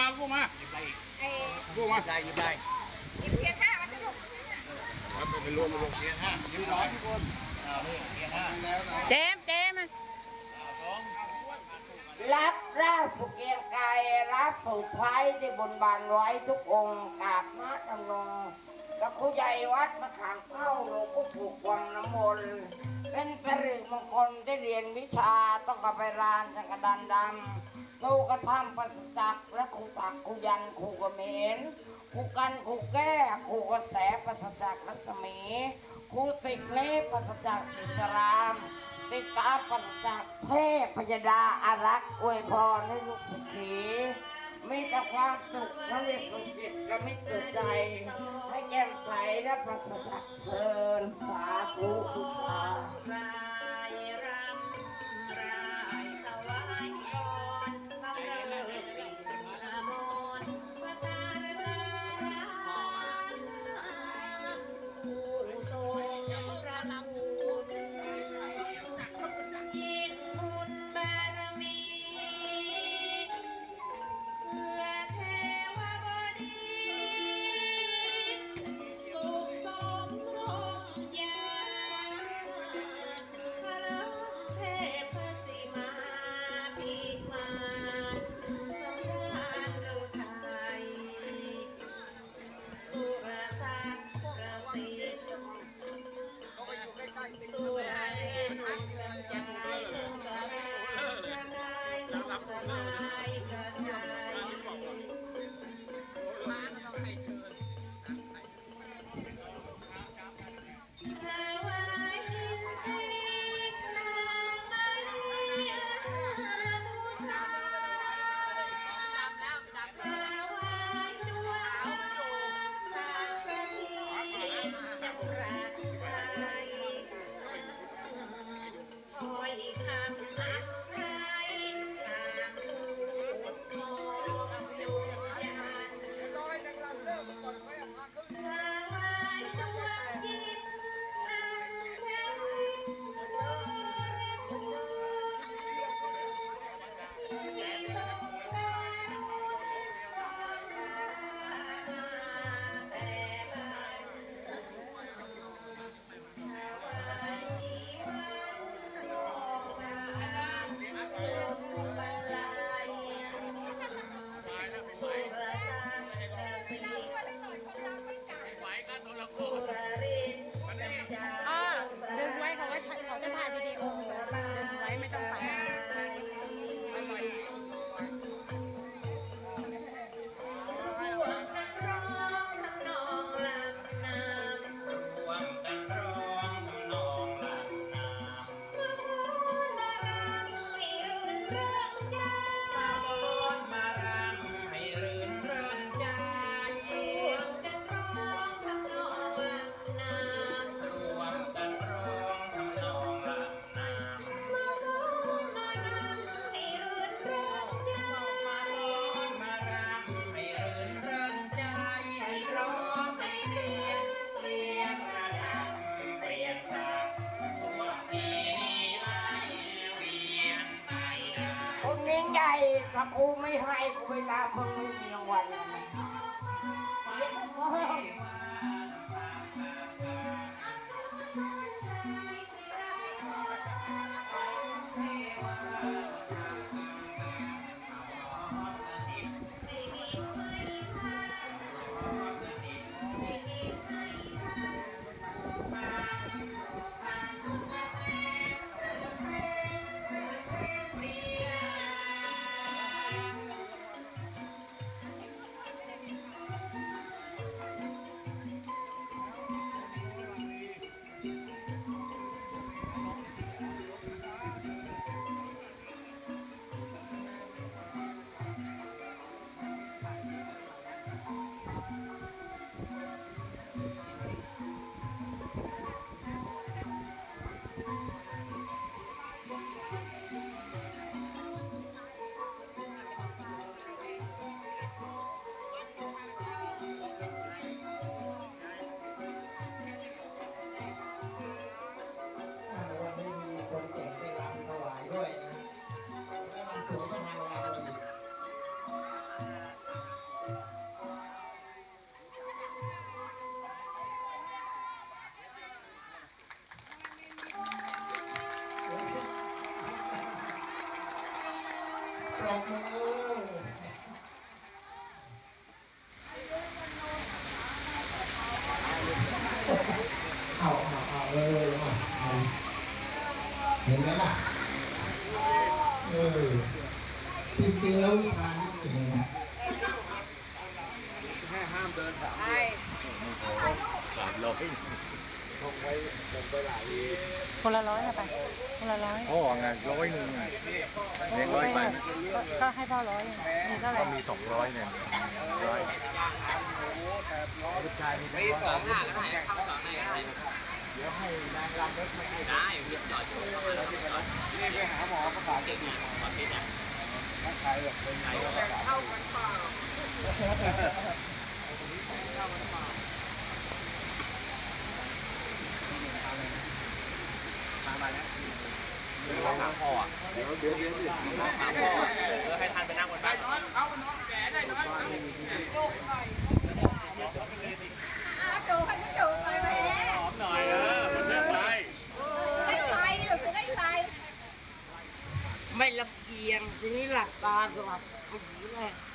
มากู้มาหยิบได้อีกไอ้กู้มาได้หยิบได้หยิบเทียนห้ามันจะลูกไปรวมไปรวมเทียนห้าหยิบร้อยทุกคนเอานี่เทียนห้าเจมส์เจมส์อะเอาสองรับร่างสุเกียงกายรับสุดท้ายที่บนบานไว้ทุกองค์กราบมาตำนงแล้วครูใหญ่วัดมาขางเข้าหลวงปู่ถูกวังน้ำมนต์เป็นปริมงคลได้เรียนวิชาต้องกับไปรานจักรดันดำ นูกระทำปัสจักรและครูตักครูยันครูกระเมนครูกันครูแก้ครูกระแสปัสจักรรัศมีครูสิกเล่ปัสจักรอิสรามติดตาปัญจากเทพพยดาอารักษ์อวยพรให้ลูกสุขีมีแต่ความสุขและเรียกสุขจิตและไม่เกิดใจให้แจ่มใสและประสบเพลินสาธุทุกท่า สุ ถ้ากูไม่ให้กูเวลามึงม่มีรางวัลไม่ ริงๆแล้ววิชานี้เป็นยังไงแค่ห้ามเดินสามใช่สามร้อยลงไว้ลงไปหลายคนละร้อยอะไปคนละร้อยพ่อไงร้อยหนึ่งเลี้ยงร้อยไปก็ให้พ่อร้อยมีเท่าไหร่ก็มีสองร้อยเนี่ยร้อยลูกชายมีเป็นร้ข้าวสองไงเดี๋ยวให้นางรำรถมาให้ได้เรียบร้อยนี่ไปหาหมอภาษาอังกฤษหมอที่เนี่ย ถ้าใครแบบเป็นใครก็เข้ากันเปล่ามาแล้วเดี๋ยวเราหาพ่อเดี๋ยวเดี๋ยวเดี๋ยวหาพ่อเพื่อให้ท่านไปนั่งบนบ้านน้อยเขาเป็นน้องแก่ได้น้อย จูให้ไม่จูเลยแม่ หอมหน่อยเออมันเรื่องไป ได้ใครหรือจะได้ใคร ไม่ลำเอี